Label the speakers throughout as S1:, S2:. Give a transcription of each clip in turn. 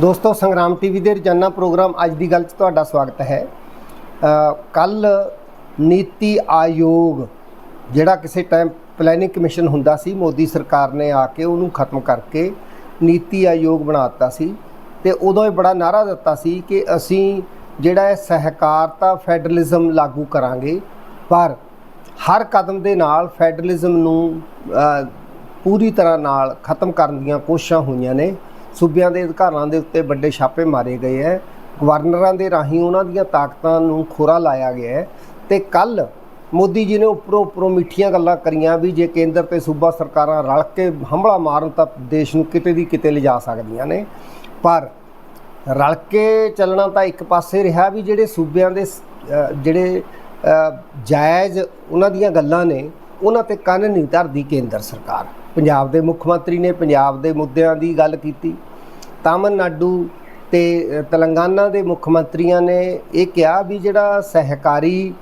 S1: ਦੋਸਤੋ, ਸੰਗਰਾਮ ਟੀਵੀ ਦੇ ਰੋਜ਼ਾਨਾ ਪ੍ਰੋਗਰਾਮ ਅੱਜ ਦੀ ਗੱਲ 'ਚ ਤੁਹਾਡਾ ਸਵਾਗਤ ਹੈ। ਕੱਲ ਨੀਤੀ ਆਯੋਗ ਜਿਹੜਾ ਕਿਸੇ ਟਾਈਮ ਪਲੈਨਿੰਗ ਕਮਿਸ਼ਨ ਹੁੰਦਾ ਸੀ, ਮੋਦੀ ਸਰਕਾਰ ਨੇ ਆ ਕੇ ਉਹਨੂੰ ਖਤਮ ਕਰਕੇ ਨੀਤੀ ਆਯੋਗ ਬਣਾ ਦਿੱਤਾ ਸੀ। ਤੇ ਉਦੋਂ ਇਹ ਬੜਾ ਨਾਰਾ ਦਿੱਤਾ ਸੀ ਕਿ ਅਸੀਂ ਜਿਹੜਾ ਹੈ ਸਹਿਕਾਰਤਾ ਫੈਡਰਲਿਜ਼ਮ ਲਾਗੂ ਕਰਾਂਗੇ, ਪਰ ਹਰ ਕਦਮ ਦੇ ਨਾਲ ਫੈਡਰਲਿਜ਼ਮ ਨੂੰ ਪੂਰੀ ਤਰ੍ਹਾਂ ਨਾਲ ਖਤਮ ਕਰਨ ਦੀਆਂ ਕੋਸ਼ਿਸ਼ਾਂ ਹੋਈਆਂ ਨੇ। ਸੂਬਿਆਂ ਦੇ ਅਧਿਕਾਰਾਂ ਦੇ ਉੱਤੇ ਵੱਡੇ ਛਾਪੇ ਮਾਰੇ ਗਏ ਹੈ। ਗਵਰਨਰਾਂ ਦੇ ਰਾਹੀਂ ਉਹਨਾਂ ਦੀਆਂ ਤਾਕਤਾਂ ਨੂੰ ਖੋਰਾ ਲਾਇਆ ਗਿਆ ਹੈ ਤੇ ਕੱਲ ਮੋਦੀ ਜੀ ਨੇ ਉੱਪਰੋਂ ਉੱਪਰੋਂ ਮਿੱਠੀਆਂ ਗੱਲਾਂ ਕਰੀਆਂ ਵੀ ਜੇ ਕੇਂਦਰ ਤੇ ਸੂਬਾ ਸਰਕਾਰਾਂ ਰਲ ਕੇ ਹਮਲਾ ਮਾਰਨ ਤਾਂ ਦੇਸ਼ ਨੂੰ ਕਿਤੇ ਦੀ ਕਿਤੇ ਲਿਜਾ ਸਕਦੀਆਂ ਨੇ। ਪਰ ਰਲ ਕੇ ਚੱਲਣਾ ਤਾਂ ਇੱਕ ਪਾਸੇ ਰਿਹਾ ਵੀ ਜਿਹੜੇ ਸੂਬਿਆਂ ਦੇ ਜਿਹੜੇ ਜਾਇਜ਼ ਉਹਨਾਂ ਦੀਆਂ ਗੱਲਾਂ ਨੇ, ਉਹਨਾਂ ਤੇ ਕੰਨ ਨਹੀਂ ਧਰਦੀ ਕੇਂਦਰ ਸਰਕਾਰ। ਪੰਜਾਬ ਦੇ ਮੁੱਖ ਮੰਤਰੀ ਨੇ ਪੰਜਾਬ ਦੇ ਮੁੱਦਿਆਂ ਦੀ ਗੱਲ ਕੀਤੀ। ਤਾਮਿਲਨਾਡੂ ਤੇ ਤੇਲੰਗਾਨਾ ਦੇ ਮੁੱਖ ਮੰਤਰੀਆਂ ਨੇ ਇਹ ਕਿਹਾ ਵੀ ਜਿਹੜਾ ਸਹਿਕਾਰੀ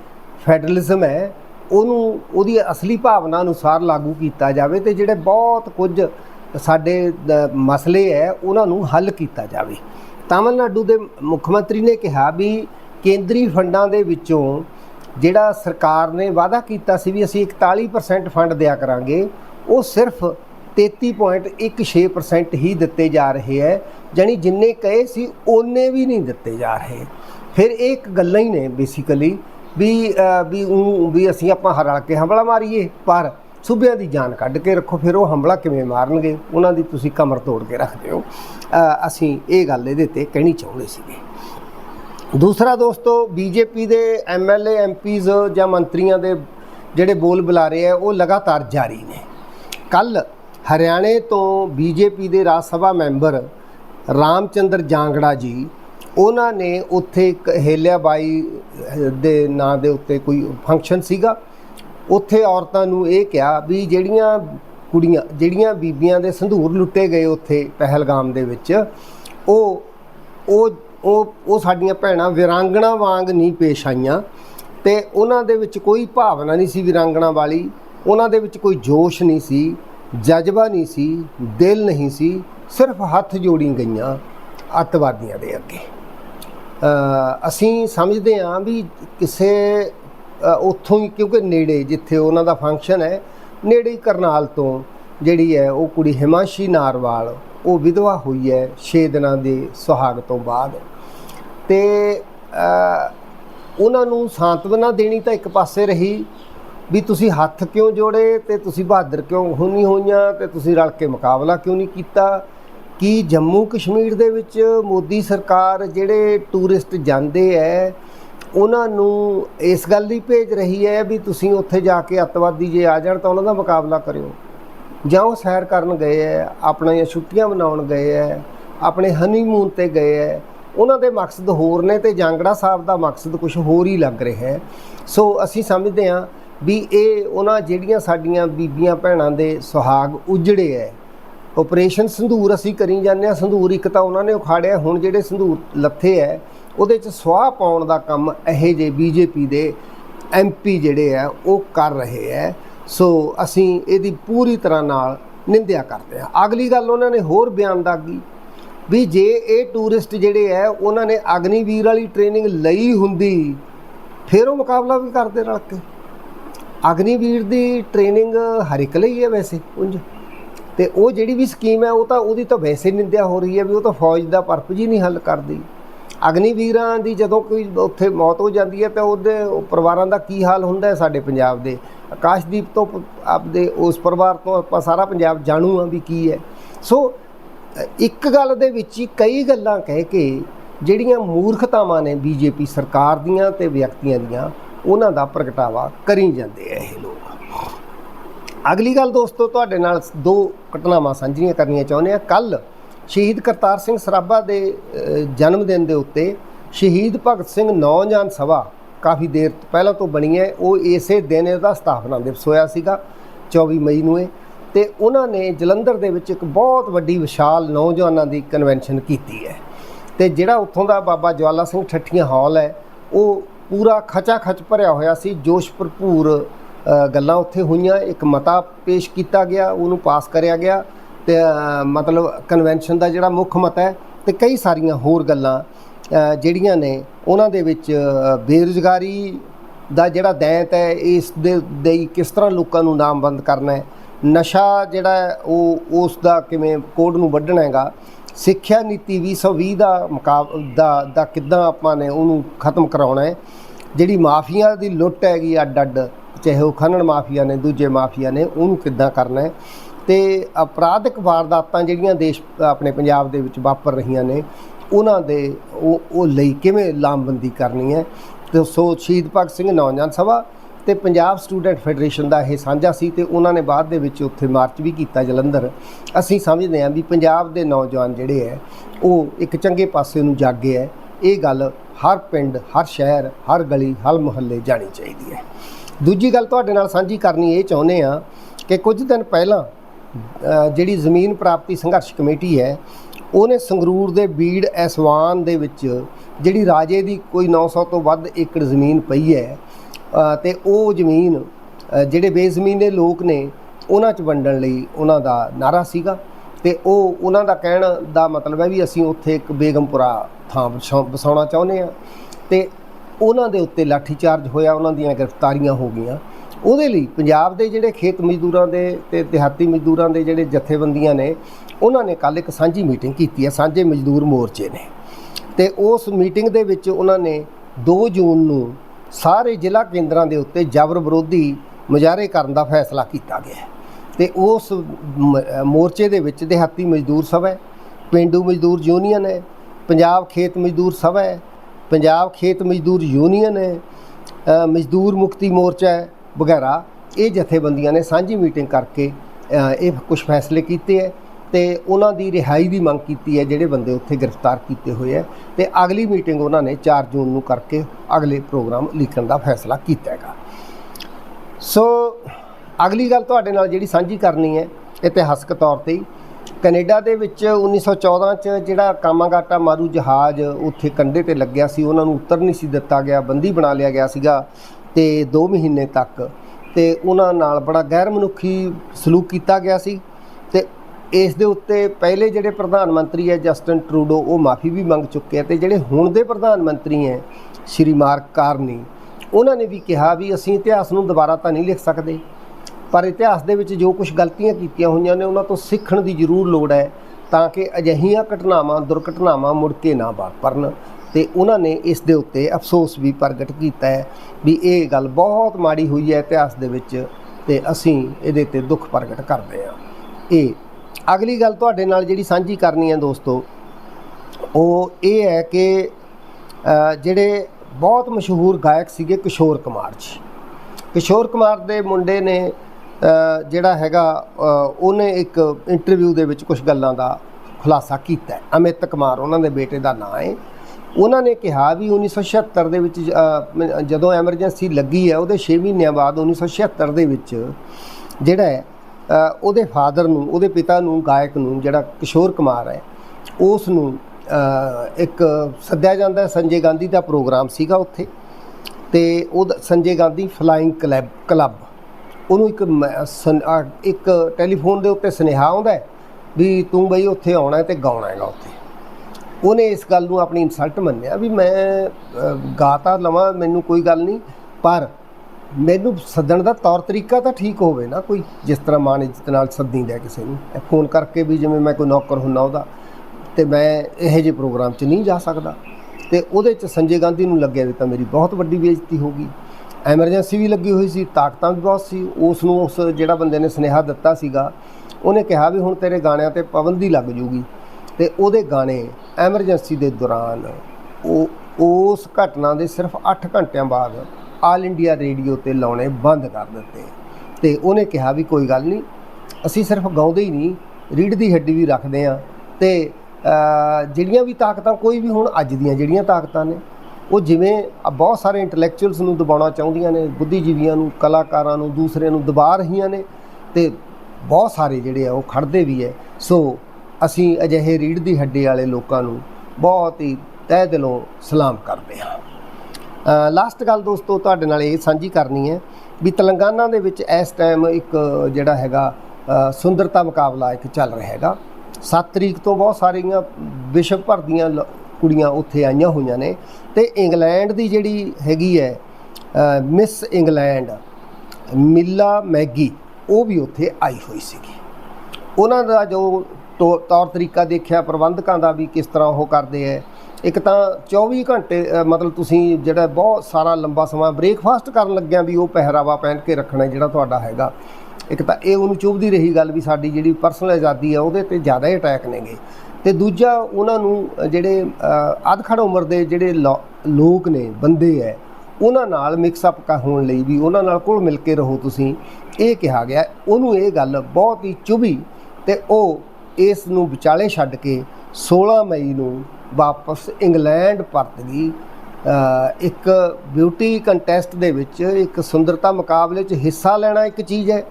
S1: ਫੈਡਰਲਿਜ਼ਮ ਹੈ, ਉਹਨੂੰ, ਉਹਦੀ ਅਸਲੀ ਭਾਵਨਾ ਅਨੁਸਾਰ ਲਾਗੂ ਕੀਤਾ ਜਾਵੇ ਤੇ ਜਿਹੜੇ ਬਹੁਤ ਕੁਝ ਸਾਡੇ ਮਸਲੇ ਹੈ, ਉਹਨਾਂ ਨੂੰ ਹੱਲ ਕੀਤਾ ਜਾਵੇ। ਤਾਮਿਲਨਾਡੂ ਦੇ ਮੁੱਖ ਮੰਤਰੀ ਨੇ ਕਿਹਾ ਵੀ ਕੇਂਦਰੀ ਫੰਡਾਂ ਦੇ ਵਿੱਚੋਂ ਜਿਹੜਾ ਸਰਕਾਰ ਨੇ ਵਾਅਦਾ ਕੀਤਾ ਸੀ ਵੀ ਅਸੀਂ 41% ਫੰਡ ਦਿਆ ਕਰਾਂਗੇ ਉਹ ਸਿਰਫ 33.16% ਹੀ ਦਿੱਤੇ ਜਾ ਰਹੇ ਹੈ ਜਾਨੀ ਜਿੰਨੇ ਕਹੇ ਸੀ ਓਨੇ ਵੀ ਨਹੀਂ ਦਿੱਤੇ ਜਾ ਰਹੇ। ਫਿਰ ਇਹ ਇੱਕ ਗੱਲਾਂ ਹੀ ਨੇ ਬੇਸਿਕਲੀ ਵੀ ਵੀ ਊਂ ਵੀ ਅਸੀਂ ਆਪਾਂ ਹਰਾ ਕੇ ਹਮਲਾ ਮਾਰੀਏ, ਪਰ ਸੂਬਿਆਂ ਦੀ ਜਾਨ ਕੱਢ ਕੇ ਰੱਖੋ, ਫਿਰ ਉਹ ਹਮਲਾ ਕਿਵੇਂ ਮਾਰਨਗੇ, ਉਹਨਾਂ ਦੀ ਤੁਸੀਂ ਕਮਰ ਤੋੜ ਕੇ ਰੱਖਦੇ ਹੋ। ਅਸੀਂ ਇਹ ਗੱਲ ਇਹਦੇ ਤੇ ਕਹਿਣੀ ਚਾਹੁੰਦੇ ਸੀਗੇ। ਦੂਸਰਾ ਦੋਸਤੋ ਬੀਜੇਪੀ ਦੇ ਐਮਐਲਏ ਐਮਪੀਜ਼ ਜਾਂ ਮੰਤਰੀਆਂ ਦੇ ਜਿਹੜੇ ਬੋਲ ਬੁਲਾਰੇ ਆ ਉਹ ਲਗਾਤਾਰ ਜਾਰੀ ਨੇ। ਕੱਲ ਹਰਿਆਣੇ ਤੋਂ ਬੀਜੇਪੀ ਦੇ ਰਾਜ ਸਭਾ ਮੈਂਬਰ ਰਾਮਚੰਦਰ ਜਾਂਗੜਾ ਜੀ, ਉਹਨਾਂ ਨੇ ਉੱਥੇ ਇੱਕ ਹੇਲਿਆ ਬਾਈ ਦੇ ਨਾਂ ਦੇ ਉੱਤੇ ਕੋਈ ਫੰਕਸ਼ਨ ਸੀਗਾ। ਉੱਥੇ ਔਰਤਾਂ ਨੂੰ ਇਹ ਕਿਹਾ ਵੀ ਜਿਹੜੀਆਂ ਕੁੜੀਆਂ, ਜਿਹੜੀਆਂ ਬੀਬੀਆਂ ਦੇ ਸੰਧੂਰ ਲੁੱਟੇ ਗਏ ਉੱਥੇ ਪਹਿਲਗਾਮ ਦੇ ਵਿੱਚ, ਉਹ ਉਹ ਉਹ ਉਹ ਸਾਡੀਆਂ ਭੈਣਾਂ ਵਿਰਾਂਗਣਾ ਵਾਂਗ ਨਹੀਂ ਪੇਸ਼ ਆਈਆਂ ਤੇ ਉਹਨਾਂ ਦੇ ਵਿੱਚ ਕੋਈ ਭਾਵਨਾ ਨਹੀਂ ਸੀ ਵਿਰਾਂਗਣਾ ਵਾਲੀ। ਉਹਨਾਂ ਦੇ ਵਿੱਚ ਕੋਈ ਜੋਸ਼ ਨਹੀਂ ਸੀ, ਜਜ਼ਬਾ ਨਹੀਂ ਸੀ, ਦਿਲ ਨਹੀਂ ਸੀ, ਸਿਰਫ ਹੱਥ ਜੋੜੀ ਗਈਆਂ ਅੱਤਵਾਦੀਆਂ ਦੇ ਅੱਗੇ। ਅਸੀਂ ਸਮਝਦੇ ਹਾਂ ਵੀ ਕਿਸੇ ਉੱਥੋਂ ਹੀ ਕਿਉਂਕਿ ਨੇੜੇ ਜਿੱਥੇ ਉਹਨਾਂ ਦਾ ਫੰਕਸ਼ਨ ਹੈ, ਨੇੜੇ ਕਰਨਾਲ ਤੋਂ ਜਿਹੜੀ ਹੈ ਉਹ ਕੁੜੀ ਹਿਮਾਸ਼ੀ ਨਾਰਵਾਲ, ਉਹ ਵਿਧਵਾ ਹੋਈ ਹੈ 6 ਦਿਨਾਂ ਦੇ ਸੁਹਾਗ ਤੋਂ ਬਾਅਦ। ਤੇ ਉਹਨਾਂ ਨੂੰ ਸਾਂਤਵਨਾ ਦੇਣੀ ਤਾਂ ਇੱਕ ਪਾਸੇ ਰਹੀ ਵੀ ਤੁਸੀਂ ਹੱਥ ਕਿਉਂ ਜੋੜੇ ਤੇ ਤੁਸੀਂ ਬਹਾਦਰ ਕਿਉਂ ਨਹੀਂ ਹੋਈਆਂ ਤੇ ਤੁਸੀਂ ਰਲ ਕੇ ਮੁਕਾਬਲਾ ਕਿਉਂ ਨਹੀਂ ਕੀਤਾ? ਕਿ ਜੰਮੂ ਕਸ਼ਮੀਰ ਦੇ ਵਿੱਚ ਮੋਦੀ ਸਰਕਾਰ ਜਿਹੜੇ ਟੂਰਿਸਟ ਜਾਂਦੇ ਐ, ਉਹਨਾਂ ਨੂੰ ਇਸ ਗੱਲ ਲਈ ਭੇਜ ਰਹੀ ਹੈ ਵੀ ਤੁਸੀਂ ਉੱਥੇ ਜਾ ਕੇ ਅੱਤਵਾਦੀ ਜੇ ਆ ਜਾਣ ਤਾਂ ਉਹਨਾਂ ਦਾ ਮੁਕਾਬਲਾ ਕਰਿਓ। ਜਾਂ ਉਹ ਸੈਰ ਕਰਨ ਗਏ ਐ, ਆਪਣੀਆਂ ਛੁੱਟੀਆਂ ਮਨਾਉਣ ਗਏ ਐ, ਆਪਣੇ ਹਨੀਮੂਨ ਤੇ ਗਏ ਐ। ਉਹਨਾਂ ਦੇ ਮਕਸਦ ਹੋਰ ਨੇ ਤੇ ਜਾਂਗੜਾ ਸਾਹਿਬ ਦਾ ਮਕਸਦ ਕੁਝ ਹੋਰ ਹੀ ਲੱਗ ਰਿਹਾ ਹੈ ਸੋ ਅਸੀਂ ਸਮਝਦੇ ਹਾਂ ਵੀ ਇਹ ਉਹਨਾਂ ਜਿਹੜੀਆਂ ਸਾਡੀਆਂ ਬੀਬੀਆਂ ਭੈਣਾਂ ਦੇ ਸੁਹਾਗ ਉਜੜੇ ਐ। ਆਪਰੇਸ਼ਨ ਸੰਧੂਰ ਅਸੀਂ ਕਰੀ ਜਾਂਦੇ ਆ ਸੰਧੂਰ ਇੱਕ ਤਾਂ ਉਹਨਾਂ ਨੇ ਉਖਾੜਿਆ, ਹੁਣ ਜਿਹੜੇ ਸੰਧੂਰ ਲੱਥੇ ਐ, ਉਹਦੇ ਚ ਸਵਾਹ ਪਾਉਣ ਦਾ ਕੰਮ ਇਹੇ ਜੇ ਬੀਜੇਪੀ ਦੇ ਐਮਪੀ ਜਿਹੜੇ ਆ ਉਹ ਕਰ ਰਹੇ ਐ। ਸੋ ਅਸੀਂ ਇਹਦੀ ਪੂਰੀ ਤਰ੍ਹਾਂ ਨਾਲ ਨਿੰਦਿਆ ਕਰਦੇ ਆ ਅਗਲੀ ਗੱਲ ਉਹਨਾਂ ਨੇ ਹੋਰ ਬਿਆਨ ਦਾਗੀ ਵੀ ਜੇ ਇਹ ਟੂਰਿਸਟ ਜਿਹੜੇ ਐ, ਉਹਨਾਂ ਨੇ ਅਗਨੀਵੀਰ ਵਾਲੀ ਟ੍ਰੇਨਿੰਗ ਲਈ ਹੁੰਦੀ, ਫਿਰ ਉਹ ਮੁਕਾਬਲਾ ਵੀ ਕਰਦੇ ਰਲ ਕੇ। ਅਗਨੀਵੀਰ ਦੀ ਟ੍ਰੇਨਿੰਗ ਹਰ ਇੱਕ ਲਈ ਹੈ ਵੈਸੇ, ਉਂਝ। ਤੇ ਉਹ ਜਿਹੜੀ ਵੀ ਸਕੀਮ ਹੈ, ਉਹ ਤਾਂ ਉਹਦੀ ਤਾਂ ਵੈਸੇ ਨਿੰਦਿਆ ਹੋ ਰਹੀ ਹੈ ਵੀ ਉਹ ਤਾਂ ਫੌਜ ਦਾ ਪਰਪਜ ਹੀ ਨਹੀਂ ਹੱਲ ਕਰਦੀ। ਅਗਨੀਵੀਰਾਂ ਦੀ ਜਦੋਂ ਕੋਈ ਉੱਥੇ ਮੌਤ ਹੋ ਜਾਂਦੀ ਹੈ, ਤਾਂ ਉਹਦੇ ਪਰਿਵਾਰਾਂ ਦਾ ਕੀ ਹਾਲ ਹੁੰਦਾ ਹੈ ਸਾਡੇ ਪੰਜਾਬ ਦੇ? ਆਕਾਸ਼ਦੀਪ ਤੋਂ ਆਪਦੇ ਉਸ ਪਰਿਵਾਰ ਤੋਂ ਆਪਾਂ ਸਾਰਾ ਪੰਜਾਬ ਜਾਣੂ ਆ ਵੀ ਕੀ ਹੈ। ਸੋ, ਇੱਕ ਗੱਲ ਦੇ ਵਿੱਚ ਹੀ ਕਈ ਗੱਲਾਂ ਕਹਿ ਕੇ ਜਿਹੜੀਆਂ ਮੂਰਖਤਾਵਾਂ ਨੇ ਬੀਜੇਪੀ ਸਰਕਾਰ ਦੀਆਂ ਤੇ ਵਿਅਕਤੀਆਂ ਦੀਆਂ ਉਹਨਾਂ ਦਾ ਪ੍ਰਗਟਾਵਾ ਕਰੀ ਜਾਂਦੇ ਆ ਇਹ ਲੋਕ। ਅਗਲੀ ਗੱਲ ਦੋਸਤੋ, ਤੁਹਾਡੇ ਨਾਲ ਦੋ ਘਟਨਾਵਾਂ ਸਾਂਝੀਆਂ ਕਰਨੀਆਂ ਚਾਹੁੰਦੇ ਆ। ਕੱਲ ਸ਼ਹੀਦ ਕਰਤਾਰ ਸਿੰਘ ਸਰਾਭਾ ਦੇ ਜਨਮ ਦਿਨ ਦੇ ਉੱਤੇ ਸ਼ਹੀਦ ਭਗਤ ਸਿੰਘ ਨੌਜਵਾਨ ਸਭਾ ਕਾਫੀ ਦੇਰ ਪਹਿਲਾਂ ਤੋਂ ਬਣੀ ਹੈ। ਉਹ ਇਸੇ ਦਿਨ ਇਹਦਾ ਸਥਾਪਨਾ ਦਿਵਸ ਹੋਇਆ ਸੀਗਾ 24 ਮਈ ਨੂੰ ਇਹ। ਤੇ ਉਹਨਾਂ ਨੇ ਜਲੰਧਰ ਦੇ ਵਿੱਚ ਇੱਕ ਬਹੁਤ ਵੱਡੀ ਵਿਸ਼ਾਲ ਨੌਜਵਾਨਾਂ ਦੀ ਕਨਵੈਨਸ਼ਨ ਕੀਤੀ ਹੈ। ਤੇ ਜਿਹੜਾ ਉੱਥੋਂ ਦਾ ਬਾਬਾ ਜਵਾਲਾ ਸਿੰਘ ਠੱਠੀਆਂ ਹਾਲ ਹੈ, ਉਹ ਪੂਰਾ ਖਚਾ ਖਚ ਭਰਿਆ ਹੋਇਆ ਸੀ। ਜੋਸ਼ ਭਰਪੂਰ ਗੱਲਾਂ ਉੱਥੇ ਹੋਈਆਂ। ਇੱਕ ਮਤਾ ਪੇਸ਼ ਕੀਤਾ ਗਿਆ, ਉਹਨੂੰ ਪਾਸ ਕਰਿਆ ਗਿਆ। ਤੇ ਮਤਲਬ ਕਨਵੈਨਸ਼ਨ ਦਾ ਜਿਹੜਾ ਮੁੱਖ ਮਤਾ ਹੈ ਤੇ ਕਈ ਸਾਰੀਆਂ ਹੋਰ ਗੱਲਾਂ ਜਿਹੜੀਆਂ ਨੇ, ਉਹਨਾਂ ਦੇ ਵਿੱਚ ਬੇਰੁਜ਼ਗਾਰੀ ਦਾ ਜਿਹੜਾ ਦੈਂਤ ਹੈ, ਇਸ ਦੇ ਲਈ ਕਿਸ ਤਰ੍ਹਾਂ ਲੋਕਾਂ ਨੂੰ ਨਾਮਬੰਦ ਕਰਨਾ ਹੈ। ਨਸ਼ਾ ਜਿਹੜਾ ਉਹ, ਉਸ ਦਾ ਕਿਵੇਂ ਕੋਡ ਨੂੰ ਵੱਢਣਾ ਹੈਗਾ। ਸਿੱਖਿਆ ਨੀਤੀ 2020 ਦਾ ਮੁਕਾਬ, ਦਾ ਦਾ ਕਿੱਦਾਂ ਆਪਾਂ ਨੇ ਉਹਨੂੰ ਖਤਮ ਕਰਾਉਣਾ ਹੈ। ਜਿਹੜੀ ਮਾਫੀਆ ਦੀ ਲੁੱਟ ਹੈਗੀ ਅੱਡ ਅੱਡ ਚਾਹੇ ਉਹ ਖਨਨ ਮਾਫੀਆ ਨੇ, ਦੂਜੇ ਮਾਫੀਆ ਨੇ, ਉਹਨੂੰ ਕਿੱਦਾਂ ਕਰਨਾ ਹੈ। ਤੇ ਅਪਰਾਧਿਕ ਵਾਰਦਾਤਾਂ ਜਿਹੜੀਆਂ ਦੇਸ਼, ਆਪਣੇ ਪੰਜਾਬ ਦੇ ਵਿੱਚ ਵਾਪਰ ਰਹੀਆਂ ਨੇ, ਉਹਨਾਂ ਦੇ ਉਹ ਉਹ ਲਈ ਕਿਵੇਂ ਲਾਮਬੰਦੀ ਕਰਨੀ ਹੈ? ਤੇ ਸੋ ਸ਼ਹੀਦ ਭਗਤ ਸਿੰਘ ਨੌਜਵਾਨ ਸਭਾ ਤੇ ਪੰਜਾਬ ਸਟੂਡੈਂਟ ਫੈਡਰੇਸ਼ਨ ਦਾ ਇਹ ਸਾਂਝਾ ਸੀ ਤੇ ਉਹਨਾਂ ਨੇ ਬਾਅਦ ਦੇ ਵਿੱਚ ਉੱਥੇ ਮਾਰਚ ਵੀ ਕੀਤਾ ਜਲੰਧਰ। ਅਸੀਂ ਸਮਝਦੇ ਹਾਂ ਵੀ ਪੰਜਾਬ ਦੇ ਨੌਜਵਾਨ ਜਿਹੜੇ ਹੈ, ਉਹ ਇੱਕ ਚੰਗੇ ਪਾਸੇ ਨੂੰ ਜਾਗੇ ਹੈ। ਇਹ ਗੱਲ ਹਰ ਪਿੰਡ, ਹਰ ਸ਼ਹਿਰ, ਹਰ ਗਲੀ, ਹਰ ਮੁਹੱਲੇ ਜਾਣੀ ਚਾਹੀਦੀ ਹੈ। ਦੂਜੀ ਗੱਲ ਤੁਹਾਡੇ ਨਾਲ ਸਾਂਝੀ ਕਰਨੀ ਇਹ ਚਾਹੁੰਦੇ ਆ ਕਿ ਕੁਝ ਦਿਨ ਪਹਿਲਾਂ ਜਿਹੜੀ ਜ਼ਮੀਨ ਪ੍ਰਾਪਤੀ ਸੰਘਰਸ਼ ਕਮੇਟੀ ਹੈ, ਉਹਨੇ ਸੰਗਰੂਰ ਦੇ ਬੀੜ ਐਸਵਾਨ ਦੇ ਵਿੱਚ ਜਿਹੜੀ ਰਾਜੇ ਦੀ ਕੋਈ 900 ਤੋਂ ਵੱਧ ਏਕੜ ਜ਼ਮੀਨ ਪਈ ਹੈ ਤੇ ਉਹ ਜ਼ਮੀਨ ਜਿਹੜੇ ਬੇਜ਼ਮੀਨ ਦੇ ਲੋਕ ਨੇ, ਉਹਨਾਂ 'ਚ ਵੰਡਣ ਲਈ ਉਹਨਾਂ ਦਾ ਨਾਰਾ ਸੀਗਾ। ਤੇ ਉਹ ਉਹਨਾਂ ਦਾ ਕਹਿਣ ਦਾ ਮਤਲਬ ਹੈ ਵੀ ਅਸੀਂ ਉੱਥੇ ਇੱਕ ਬੇਗਮਪੁਰਾ ਥਾਂ ਵਸਾ- ਵਸਾਉਣਾ ਚਾਹੁੰਦੇ ਆ ਤੇ ਉਹਨਾਂ ਦੇ ਉੱਤੇ ਲਾਠੀਚਾਰਜ ਹੋਇਆ, ਉਹਨਾਂ ਦੀਆਂ ਗ੍ਰਿਫਤਾਰੀਆਂ ਹੋ ਗਈਆਂ। ਉਹਦੇ ਲਈ ਪੰਜਾਬ ਦੇ ਜਿਹੜੇ ਖੇਤ ਮਜ਼ਦੂਰਾਂ ਦੇ ਤੇ ਦਿਹਾਤੀ ਮਜ਼ਦੂਰਾਂ ਦੇ ਜਿਹੜੇ ਜਥੇਬੰਦੀਆਂ ਨੇ, ਉਹਨਾਂ ਨੇ ਕੱਲ ਇੱਕ ਸਾਂਝੀ ਮੀਟਿੰਗ ਕੀਤੀ ਹੈ, ਸਾਂਝੇ ਮਜ਼ਦੂਰ ਮੋਰਚੇ ਨੇ। ਤੇ ਉਸ ਮੀਟਿੰਗ ਦੇ ਵਿੱਚ ਉਹਨਾਂ ਨੇ 2 ਜੂਨ ਨੂੰ ਸਾਰੇ ਜ਼ਿਲ੍ਹਾ ਕੇਂਦਰਾਂ ਦੇ ਉੱਤੇ ਜਬਰ ਵਿਰੋਧੀ ਮੁਜ਼ਾਹਰੇ ਕਰਨ ਦਾ ਫੈਸਲਾ ਕੀਤਾ ਗਿਆ ਹੈ। ਤੇ ਉਸ ਮ- ਮੋਰਚੇ ਦੇ ਵਿੱਚ ਦਿਹਾਤੀ ਮਜ਼ਦੂਰ ਸਭਾ ਹੈ, ਪਿੰਡੂ ਮਜ਼ਦੂਰ ਯੂਨੀਅਨ ਹੈ, ਪੰਜਾਬ ਖੇਤ ਮਜ਼ਦੂਰ ਸਭਾ ਹੈ, ਪੰਜਾਬ ਖੇਤ ਮਜ਼ਦੂਰ ਯੂਨੀਅਨ ਹੈ ਮਜ਼ਦੂਰ ਮੁਕਤੀ ਮੋਰਚਾ ਹੈ, ਵਗੈਰਾ। ਇਹ ਜਥੇਬੰਦੀਆਂ ਨੇ ਸਾਂਝੀ ਮੀਟਿੰਗ ਕਰਕੇ ਇਹ ਕੁਝ ਫੈਸਲੇ ਕੀਤੇ ਹੈ। ਤੇ ਉਹਨਾਂ ਦੀ ਰਿਹਾਈ ਦੀ ਮੰਗ ਕੀਤੀ ਹੈ, ਜਿਹੜੇ ਬੰਦੇ ਉੱਥੇ ਗ੍ਰਿਫਤਾਰ ਕੀਤੇ ਹੋਏ ਹੈ ਤੇ ਅਗਲੀ ਮੀਟਿੰਗ ਉਹਨਾਂ ਨੇ 4 ਜੂਨ ਨੂੰ ਕਰਕੇ ਅਗਲੇ ਪ੍ਰੋਗਰਾਮ ਲਿਖਣ ਦਾ ਫੈਸਲਾ ਕੀਤਾ ਹੈਗਾ। ਸੋ ਅਗਲੀ ਗੱਲ ਤੁਹਾਡੇ ਨਾਲ ਜਿਹੜੀ ਸਾਂਝੀ ਕਰਨੀ ਹੈ, ਇਤਿਹਾਸਕ ਤੌਰ ਤੇ ਕੈਨੇਡਾ ਦੇ ਵਿੱਚ 1914 ਚ ਜਿਹੜਾ ਕਾਮਾਗਾਟਾ ਮਾਰੂ ਜਹਾਜ਼ ਉੱਥੇ ਕੰਢੇ ਤੇ ਲੱਗਿਆ ਸੀ, ਉਹਨਾਂ ਨੂੰ ਉਤਰ ਨਹੀਂ ਸੀ ਦਿੱਤਾ ਗਿਆ, ਬੰਦੀ ਬਣਾ ਲਿਆ ਗਿਆ ਸੀਗਾ ਤੇ 2 ਮਹੀਨੇ ਤੱਕ ਤੇ ਉਹਨਾਂ ਨਾਲ ਬੜਾ ਗੈਰ ਮਨੁੱਖੀ ਸਲੂਕ ਕੀਤਾ ਗਿਆ ਸੀ ਤੇ ਇਸ ਦੇ ਉੱਤੇ ਪਹਿਲੇ ਜਿਹੜੇ ਪ੍ਰਧਾਨ ਮੰਤਰੀ ਹੈ ਜਸਟਨ ਟਰੂਡੋ, ਉਹ ਮਾਫੀ ਵੀ ਮੰਗ ਚੁੱਕੇ ਆ ਤੇ ਜਿਹੜੇ ਹੁਣ ਦੇ ਪ੍ਰਧਾਨ ਮੰਤਰੀ ਹੈ ਸ਼੍ਰੀ ਮਾਰਕ ਕਾਰਨੀ, ਉਹਨਾਂ ਨੇ ਵੀ ਕਿਹਾ ਵੀ ਅਸੀਂ ਇਤਿਹਾਸ ਨੂੰ ਦੁਬਾਰਾ ਤਾਂ ਨਹੀਂ ਲਿਖ ਸਕਦੇ, ਪਰ ਇਤਿਹਾਸ ਦੇ ਵਿੱਚ ਜੋ ਕੁਝ ਗਲਤੀਆਂ ਕੀਤੀਆਂ ਹੋਈਆਂ ਨੇ, ਉਹਨਾਂ ਤੋਂ ਸਿੱਖਣ ਦੀ ਜ਼ਰੂਰ ਲੋੜ ਹੈ ਤਾਂ ਕਿ ਅਜਿਹੀਆਂ ਘਟਨਾਵਾਂ, ਦੁਰਘਟਨਾਵਾਂ ਮੁੜ ਕੇ ਨਾ ਵਾਪਰਨ ਤੇ ਉਹਨਾਂ ਨੇ ਇਸ ਦੇ ਉੱਤੇ ਅਫਸੋਸ ਵੀ ਪ੍ਰਗਟ ਕੀਤਾ ਹੈ ਵੀ ਇਹ ਗੱਲ ਬਹੁਤ ਮਾੜੀ ਹੋਈ ਹੈ ਇਤਿਹਾਸ ਦੇ ਵਿੱਚ ਤੇ ਅਸੀਂ ਇਹਦੇ ਤੇ ਦੁੱਖ ਪ੍ਰਗਟ ਕਰਦੇ ਹਾਂ। ਇਹ ਅਗਲੀ ਗੱਲ ਤੁਹਾਡੇ ਨਾਲ ਜਿਹੜੀ ਸਾਂਝੀ ਕਰਨੀ ਹੈ ਦੋਸਤੋ ਉਹ ਇਹ ਹੈ ਕਿ ਜਿਹੜੇ ਬਹੁਤ ਮਸ਼ਹੂਰ ਗਾਇਕ ਸੀਗੇ ਕਿਸ਼ੋਰ ਕੁਮਾਰ ਜੀ। ਕਿਸ਼ੋਰ ਕੁਮਾਰ ਦੇ ਮੁੰਡੇ ਨੇ ਜਿਹੜਾ ਹੈਗਾ ਉਹਨੇ ਇੱਕ ਇੰਟਰਵਿਊ ਦੇ ਵਿੱਚ ਕੁਝ ਗੱਲਾਂ ਦਾ ਖੁਲਾਸਾ ਕੀਤਾ ਅਮਿਤ ਕੁਮਾਰ ਉਹਨਾਂ ਦੇ ਬੇਟੇ ਦਾ ਨਾਂ ਹੈ। ਉਹਨਾਂ ਨੇ ਕਿਹਾ ਵੀ 1976 ਦੇ ਵਿੱਚ ਅ, ਮ- ਜਦੋਂ ਐਮਰਜੈਂਸੀ ਲੱਗੀ ਹੈ ਉਹਦੇ 6 ਮਹੀਨਿਆਂ ਬਾਅਦ 1976 ਦੇ ਵਿੱਚ ਜਿਹੜਾ ਉਹਦੇ ਫਾਦਰ ਨੂੰ ਉਹਦੇ ਪਿਤਾ ਨੂੰ ਗਾਇਕ ਨੂੰ ਜਿਹੜਾ ਕਿਸ਼ੋਰ ਕੁਮਾਰ ਹੈ ਉਸ ਨੂੰ ਇੱਕ ਸੱਦਿਆ ਜਾਂਦਾ ਸੰਜੇ ਗਾਂਧੀ ਦਾ ਪ੍ਰੋਗਰਾਮ ਸੀਗਾ ਉੱਥੇ ਤੇ ਉਹ Sanjay Gandhi flying club club ਉਹਨੂੰ ਇੱਕ ਮ- ਇੱਕ ਟੈਲੀਫੋਨ ਦੇ ਉੱਤੇ ਸੁਨੇਹਾ ਆਉਂਦਾ ਵੀ ਤੂੰ ਬਈ ਉੱਥੇ ਆਉਣਾ ਹੈ ਤੇ ਗਾਉਣਾ ਹੈਗਾ ਉੱਥੇ। ਉਹਨੇ ਇਸ ਗੱਲ ਨੂੰ ਆਪਣੀ ਇਨਸਲਟ ਮੰਨਿਆ ਵੀ ਮੈਂ ਅ, ਗਾ ਤਾਂ ਲਵਾਂ ਮੈਨੂੰ ਕੋਈ ਗੱਲ ਨਹੀਂ ਪਰ ਮੈਨੂੰ ਸੱਦਣ ਦਾ ਤੌਰ ਤਰੀਕਾ ਤਾਂ ਠੀਕ ਹੋਵੇ ਨਾ ਕੋਈ, ਜਿਸ ਤਰ੍ਹਾਂ ਮਾਨ ਇੱਜ਼ਤ ਨਾਲ ਸੱਦੀਂਦਾ ਕਿਸੇ ਨੂੰ। ਫੋਨ ਕਰਕੇ ਵੀ ਜਿਵੇਂ ਮੈਂ ਕੋਈ ਨੌਕਰ ਹੁੰਨਾ ਉਹਦਾ, ਤੇ ਮੈਂ ਇਹੋ ਜਿਹੇ ਪ੍ਰੋਗਰਾਮ 'ਚ ਨਹੀਂ ਜਾ ਸਕਦਾ। ਤੇ ਉਹਦੇ 'ਚ ਸੰਜੇ ਗਾਂਧੀ ਨੂੰ ਲੱਗਿਆ ਵੀ ਤਾਂ ਮੇਰੀ ਬਹੁਤ ਵੱਡੀ ਬੇਇੱਜ਼ਤੀ ਹੋ ਗਈ। ਐਮਰਜੈਂਸੀ ਵੀ ਲੱਗੀ ਹੋਈ ਸੀ, ਤਾਕਤਾਂ ਵੀ ਬਹੁਤ ਸੀ, ਉਸ ਨੂੰ ਉਸ ਜਿਹੜਾ ਬੰਦੇ ਨੇ ਸੁਨੇਹਾ ਦਿੱਤਾ ਸੀਗਾ, ਉਹਨੇ ਕਿਹਾ ਵੀ ਹੁਣ ਤੇਰੇ ਗਾਣਿਆਂ ਤੇ ਪਾਬੰਦੀ ਲੱਗ ਜੂਗੀ। ਤੇ ਉਹਦੇ ਗਾਣੇ ਐਮਰਜੈਂਸੀ ਦੇ ਦੌਰਾਨ, ਉਹ, ਉਸ ਘਟਨਾ ਦੇ ਸਿਰਫ 8 ਘੰਟਿਆਂ ਬਾਅਦ ਆਲ ਇੰਡੀਆ ਰੇਡੀਓ ਤੇ ਲਾਉਣੇ ਬੰਦ ਕਰ ਦਿੱਤੇ। ਤੇ ਉਹਨੇ ਕਿਹਾ ਵੀ ਕੋਈ ਗੱਲ ਨਹੀਂ, ਅਸੀਂ ਸਿਰਫ ਗਾਉਂਦੇ ਹੀ ਨਹੀਂ ਰੀੜ ਦੀ ਹੱਡੀ ਵੀ ਰੱਖਦੇ ਆ ਤੇ ਜਿਹੜੀਆਂ ਵੀ ਤਾਕਤਾਂ, ਕੋਈ ਵੀ ਹੁਣ ਅੱਜ ਦੀਆਂ ਜਿਹੜੀਆਂ ਤਾਕਤਾਂ ਨੇ, ਉਹ ਜਿਵੇਂ ਬਹੁਤ ਸਾਰੇ ਇੰਟੈਲੈਕਚੁਅਲਸ ਨੂੰ ਦਬਾਉਣਾ ਚਾਹੁੰਦੀਆਂ ਨੇ, ਬੁੱਧੀਜੀਵੀਆਂ ਨੂੰ, ਕਲਾਕਾਰਾਂ ਨੂੰ, ਦੂਸਰਿਆਂ ਨੂੰ ਦਬਾ ਰਹੀਆਂ ਨੇ, ਤੇ ਬਹੁਤ ਸਾਰੇ ਜਿਹੜੇ ਆ ਉਹ ਖੜਦੇ ਵੀ ਹੈ। ਸੋ, ਅਸੀਂ ਅਜਿਹੇ ਰੀੜ ਦੀ ਹੱਡੀ ਵਾਲੇ ਲੋਕਾਂ ਨੂੰ ਬਹੁਤ ਹੀ ਤਹਿ ਦਿਲੋਂ ਸਲਾਮ ਕਰਦੇ ਹਾਂ। ਲਾਸਟ ਗੱਲ ਦੋਸਤੋ, ਤੁਹਾਡੇ ਨਾਲ ਇਹ ਸਾਂਝੀ ਕਰਨੀ ਹੈ ਵੀ ਤੇਲੰਗਾਨਾ ਦੇ ਵਿੱਚ ਇਸ ਟਾਈਮ ਇੱਕ ਜਿਹੜਾ ਹੈਗਾ ਸੁੰਦਰਤਾ ਮੁਕਾਬਲਾ ਇੱਕ ਚੱਲ ਰਿਹਾ ਹੈਗਾ। 7 ਤਰੀਕ ਤੋਂ ਬਹੁਤ ਸਾਰੀਆਂ ਵਿਸ਼ਵ ਭਰ ਦੀਆਂ ਲ- ਕੁੜੀਆਂ ਉੱਥੇ ਆਈਆਂ ਹੋਈਆਂ ਨੇ ਤੇ ਇੰਗਲੈਂਡ ਦੀ ਜਿਹੜੀ ਹੈਗੀ ਹੈ ਮਿਸ ਇੰਗਲੈਂਡ, ਮਿਲਾ ਮੈਗੀ, ਉਹ ਵੀ ਉੱਥੇ ਆਈ ਹੋਈ ਸੀਗੀ। ਉਹਨਾਂ ਦਾ ਜੋ ਤੌ- ਤੌਰ ਤਰੀਕਾ ਦੇਖਿਆ, ਪ੍ਰਬੰਧਕਾਂ ਦਾ ਵੀ ਕਿਸ ਤਰ੍ਹਾਂ ਉਹ ਕਰਦੇ ਐ ਇੱਕ ਤਾਂ 24 ਘੰਟੇ ਮਤਲਬ ਤੁਸੀਂ ਜਿਹੜਾ ਬਹੁਤ ਸਾਰਾ ਲੰਬਾ ਸਮਾਂ ਬ੍ਰੇਕਫਾਸਟ ਕਰਨ ਲੱਗਿਆਂ ਵੀ ਉਹ ਪਹਿਰਾਵਾ ਪਹਿਨ ਕੇ ਰੱਖਣਾ ਜਿਹੜਾ ਤੁਹਾਡਾ ਹੈਗਾ। ਇੱਕ ਤਾਂ ਇਹ ਉਹਨੂੰ ਚੁਭਦੀ ਰਹੀ ਗੱਲ ਵੀ ਸਾਡੀ ਜਿਹੜੀ ਪਰਸਨਲ ਆਜ਼ਾਦੀ ਆ ਉਹਦੇ ਤੇ ਜ਼ਿਆਦਾ ਹੀ ਅਟੈਕ ਨੇਗੇ। ਤੇ ਦੂਜਾ ਉਹਨਾਂ ਨੂੰ ਅ, ਜਿਹੜੇ ਅਧਖੜ ਉਮਰ ਦੇ ਜਿਹੜੇ ਲੋ- ਲੋਕ ਨੇ ਬੰਦੇ ਐ ਉਹਨਾਂ ਨਾਲ ਮਿਕਸ ਅਪ ਕਾ ਹੋਣ ਲਈ ਵੀ ਉਹਨਾਂ ਨਾਲ ਕੋਲ ਮਿਲ ਕੇ ਰਹੋ ਤੁਸੀਂ। ਇਹ ਕਿਹਾ ਗਿਆ ਉਹਨੂੰ ਇਹ ਗੱਲ ਬਹੁਤ ਹੀ ਚੁਭੀ ਤੇ ਉਹ ਇਸ ਨੂੰ ਵਿਚਾਲੇ ਛੱਡ ਕੇ 16 ਮਈ ਨੂੰ ਵਾਪਸ ਇੰਗਲੈਂਡ ਪਰਤ ਗਈ ਅ, ਇੱਕ ਬਿਊਟੀ ਕੰਟੈਸਟ ਦੇ ਵਿੱਚ ਇੱਕ ਸੁੰਦਰਤਾ ਮੁਕਾਬਲੇ 'ਚ ਹਿੱਸਾ ਲੈਣਾ ਇੱਕ ਚੀਜ਼ ਹੈ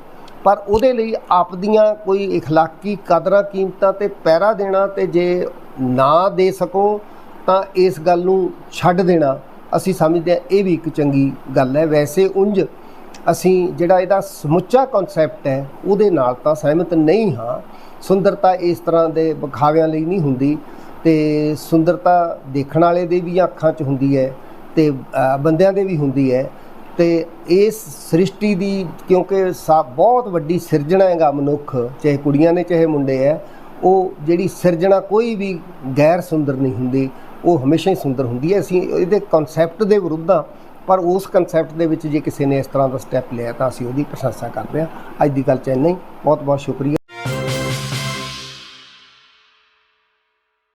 S1: ਪਰ ਉਹਦੇ ਲਈ ਆਪਦੀਆਂ ਕੋਈ اخلاقی ਕਦਰਾਂ ਕੀਮਤਾਂ ਤੇ ਪਹਿਰਾ ਦੇਣਾ ਤੇ ਜੇ ਨਾ ਦੇ ਸਕੋ ਤਾਂ ਇਸ ਗੱਲ ਨੂੰ ਛੱਡ ਦੇਣਾ ਅਸੀਂ ਸਮਝਦੇ ਹਾਂ ਇਹ ਵੀ ਇੱਕ ਚੰਗੀ ਗੱਲ ਹੈ ਵੈਸੇ ਉਂਝ ਅਸੀਂ ਜਿਹੜਾ ਇਹਦਾ ਸਮੁੱਚਾ ਕਨਸੈਪਟ ਹੈ ਉਹਦੇ ਨਾਲ ਤਾਂ ਸਹਿਮਤ ਨਹੀਂ ਹਾਂ ਸੁੰਦਰਤਾ ਇਸ ਤਰ੍ਹਾਂ ਦੇ ਵਿਖਾਵਿਆਂ ਲਈ ਨਹੀਂ ਹੁੰਦੀ ਤੇ ਸੁੰਦਰਤਾ ਦੇਖਣ ਵਾਲੇ ਦੇ ਵੀ ਅੱਖਾਂ 'ਚ ਹੁੰਦੀ ਹੈ ਤੇ ਬੰਦਿਆਂ ਦੇ ਵੀ ਹੁੰਦੀ ਹੈ। ਤੇ ਇਸ ਸ੍ਰਿਸ਼ਟੀ ਦੀ, ਕਿਉਂਕਿ ਸਾ- ਬਹੁਤ ਵੱਡੀ ਸਿਰਜਣਾ ਹੈਗਾ ਮਨੁੱਖ, ਚਾਹੇ ਕੁੜੀਆਂ ਨੇ ਚਾਹੇ ਮੁੰਡੇ ਹੈ, ਉਹ ਜਿਹੜੀ ਸਿਰਜਣਾ ਕੋਈ ਵੀ ਗੈਰ ਸੁੰਦਰ ਨਹੀਂ ਹੁੰਦੀ, ਉਹ ਹਮੇਸ਼ਾ ਹੀ ਸੁੰਦਰ ਹੁੰਦੀ ਹੈ। ਅਸੀਂ ਇਹਦੇ ਕਨਸੈਪਟ ਦੇ ਵਿਰੁੱਧ ਹਾਂ, ਪਰ ਉਸ ਕਨਸੈਪਟ ਦੇ ਵਿੱਚ ਜੇ ਕਿਸੇ ਨੇ ਇਸ ਤਰ੍ਹਾਂ ਦਾ ਸਟੈਪ ਲਿਆ ਤਾਂ ਅਸੀਂ ਉਹਦੀ ਪ੍ਰਸ਼ੰਸਾ ਕਰਦੇ ਹਾਂ। ਅੱਜ ਦੀ ਗੱਲ ਚ ਇੰਨਾ ਹੀ। ਬਹੁਤ ਬਹੁਤ ਸ਼ੁਕਰੀਆ।